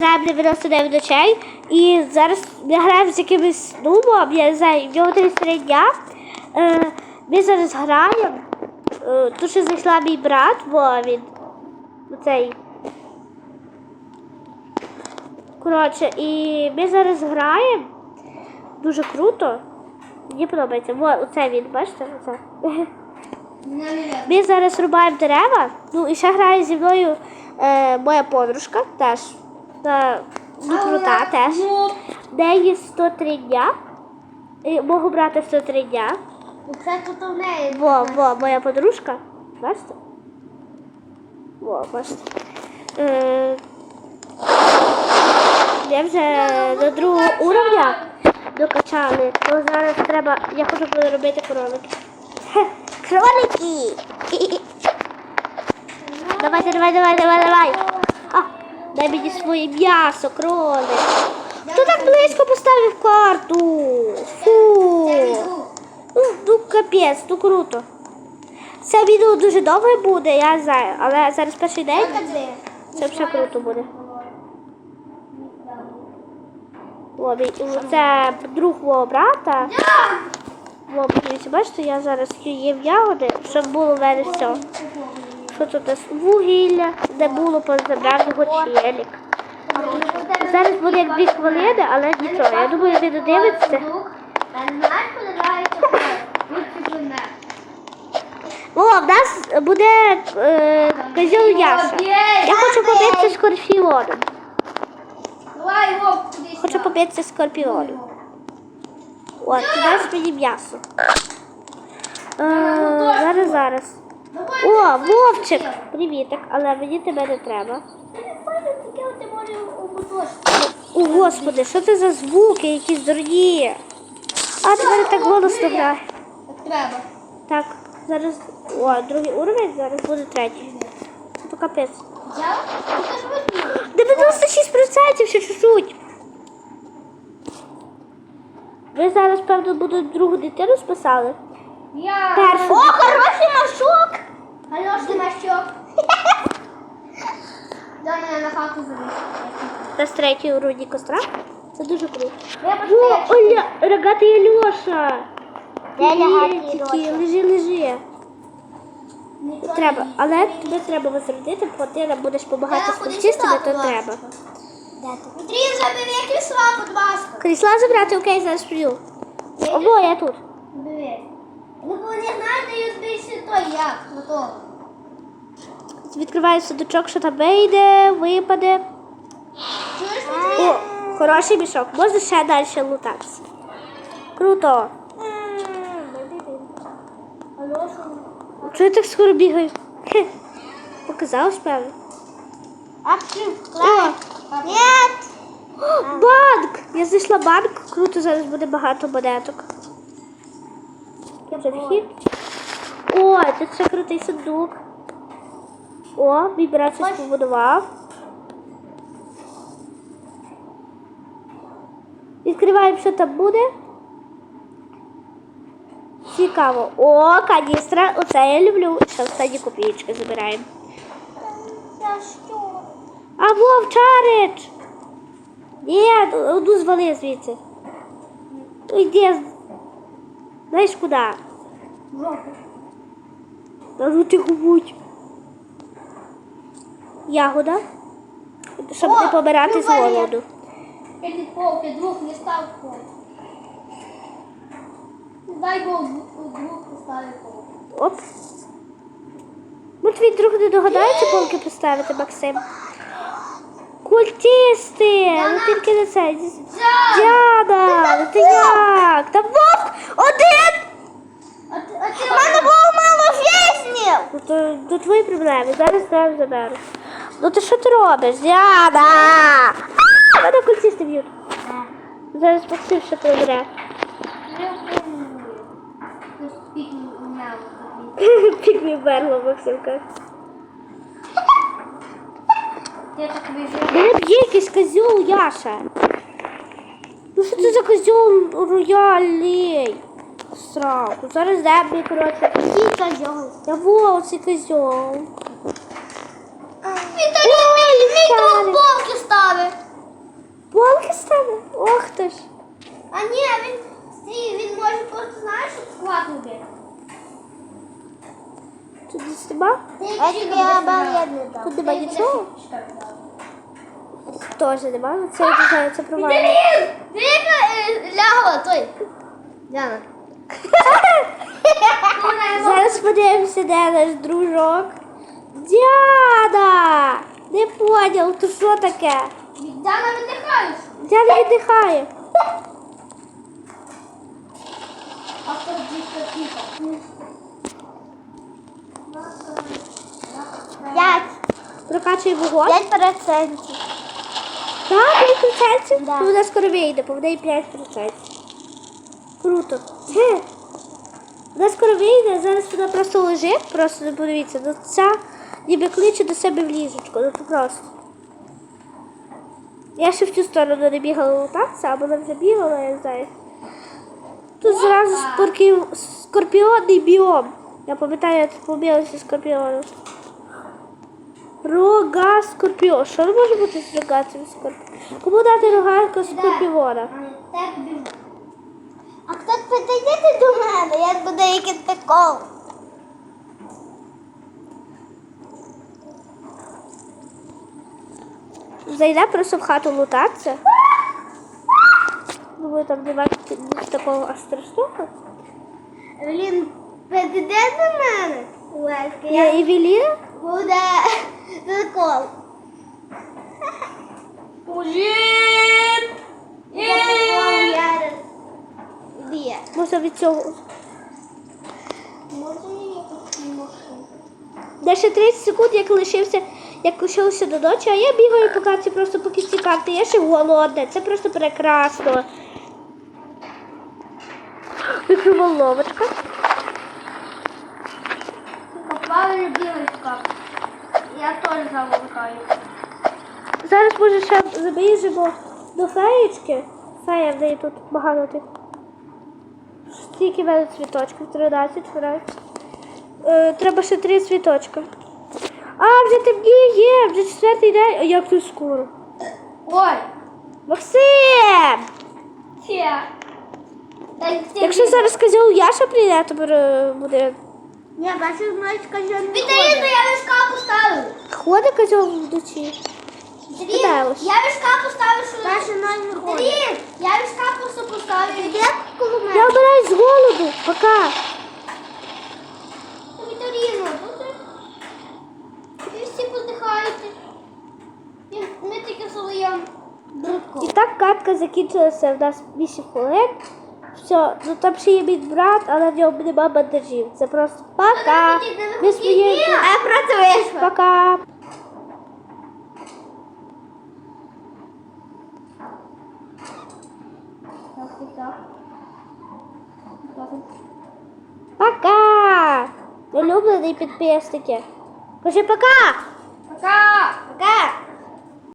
Граємо 99 ночей. І зараз ми граємо з якимось нубом, я не знаю, в нього 33 дня. Е, ми зараз граємо. Е, тут ще зайшла мій брат, бо він цей. Коротше, і ми зараз граємо. Дуже круто. Мені подобається. Во, оце він, бачите? Оце. Ми зараз рубаємо дерева. Ну і ще грає зі мною е, моя подружка теж. Та, ну, крута теж. В неї 103 дня. І мого брата 103 дня. Це тут у неї. Во, во, моя подружка. Бачите? Во, бачите. Е, я вже до другого уровня докачали. То зараз треба. Я хочу робити кролики. Кролики! Давайте, давай, давай, давай, давай. Дай мені своє м'ясо, кролик. Хто так близько поставив карту? Фу. Ну, ну капець, ну круто. Це відео дуже довге буде, я знаю, але зараз перший день це вже круто буде. О, це друг мого брата. Бачите, я зараз їм ягоди, щоб було в мене все. Що тут нас? Вугілля, де було позабрав його челік. Зараз буде як дві хвилини, але нічого. Я думаю, ви додивитеся. О, в нас буде е, козел Яша. Я хочу побитися з скорпіоном. Хочу побитися з скорпіоном. От, дасть мені м'ясо. Е, зараз, зараз. О, Вовчик! Привітик, але мені тебе не треба. О, господи, що це за звуки, якісь дурні? А, мене так голосно грає. Так треба. Так, зараз. О, другий уровень, зараз буде третій. Це то капець. Взяв? Ти ж випив. 96% ще чуть-чуть. Ви зараз, певно, будуть другу дитину списали. Я. Першу. О, хороший машок. Хороший машок. Дай завести. Та з третій уровні костра. Це дуже круто. Я О, Оля, рогатий Альоша. Де рогатий Альоша? Лежи, лежи. Треба, але тобі треба возродити, бо ти будеш допомагати з культистами, то треба. Потрібно забери крісла, будь ласка. Крісла забрати, окей, зараз прийду. Ого, я тут. Бери. Ну, бо не знаєте, дають більше той як, готово. Відкриваю судочок, що там вийде, випаде. О, хороший мішок. Можна ще далі лутатися. Круто. Чого я так скоро бігаю? Хе. Показалось, певно. Нет. банк! Я знайшла банк. Круто, зараз буде багато монеток. Це. О, тут ще крутий сундук. О, мій брат щось побудував. Відкриваємо, що там буде. Цікаво. О, каністра. Оце я люблю. Ще останні копійки забираємо. А вовчарич! Ні, одну звали звідси. Йди. Знаєш куди? Ну ти будь. Ягода. Щоб О, не помирати з голоду. П'яти полки, двох не став пол. Дай Бог двох поставив пол. Оп. Ну твій друг не догадається полки поставити, Максим. Культисти! Ну тільки не це. Діана! Ну ти як? Та вовк! Один! У мене було мало життів! Ну то, твої проблеми. Зараз тебе заберу. Ну ти що ти робиш? Діана! А, Мене культисти б'ють. Зараз Максим ще прибере. Пікмі берло, Максим каже. Я так біжу. Мене б'є якийсь козьол Яша. Ну що це за козьол роялей? Сраку. Зараз де мені, коротше. Який козьол? Та во, цей козьол. Віталій, мій, друг полки ставить. стане? Ох ти ж. А ні, він, стій, він може просто, знаєш, склад робити. Тут дістима? Я тобі дам. Тут нема нічого? Теж нема. Ну, Це це провально. Блін! Віка лягла той. Діана. Зараз подивимося, де наш дружок. Дяда! Не поняв, то що таке? Діана віддихаєш. Дяда віддихає. Автор дітка тихо. П'ять. Прокачує вогонь. П'ять процентів. Так, 5%? Да. Ну, вона скоро вийде, бо в неї 5%. Круто. Ге. Вона скоро вийде, зараз вона просто лежить, просто не подивіться, ну ця ніби кличе до себе в ліжечко, ну то просто. Я ще в цю сторону не бігала лутатися, а вона вже бігала, я не знаю. Тут зразу скорпіон, скорпіонний біом. Я пам'ятаю, я тут побігалася скорпіоном. Рога скорпіон. Що не може бути з рогатим скорпіоном? Кому дати рога скорпіона? А хто підійдете до мене? Як буде якийсь прикол? Зайде просто в хату лутатися. Думаю, там немає такого страшного. Блін, підійде до мене? Леська, Я Евеліна? буде прикол. Блін! Б'є. Може від цього. Може я якось машину? Де ще 30 секунд, як лишився, як лишилося до ночі, а я бігаю по карті просто по кінці карти. Я ще голодна. Це просто прекрасно. Мікроволновочка. Попали білочка. Я теж заволкаю. Зараз може ще забіжимо до феєчки. Фея в неї тут багато тих. Скільки в мене цвіточків? 13, 12. Е, треба ще три цвіточка. А, вже темніє, вже четвертий день. А як тут скоро? Ой! Максим! Це. Якщо зараз козел Яша прийде, то бере- буде. Я бачу, знаєш, кажу, не Віталіна, я вишка поставив. Ходить козел вночі. Питалась. Я вишка поставив, що... Наша ноль не ходить. я вишка просто поставив. Іде коло мене. Я вбираюсь з голоду. Пока. Віталіна, тут ви всі подихаєте. І Ми тільки солоєм брудко. І так катка в нас 8 хвилин. Все, ну там ще є мій брат, але в нього нема бандажів. Це просто пока. Ми сміємося. А просто вийшла. Пока. Пока. Улюблені підписники. Кажи пока. Пока. Пока.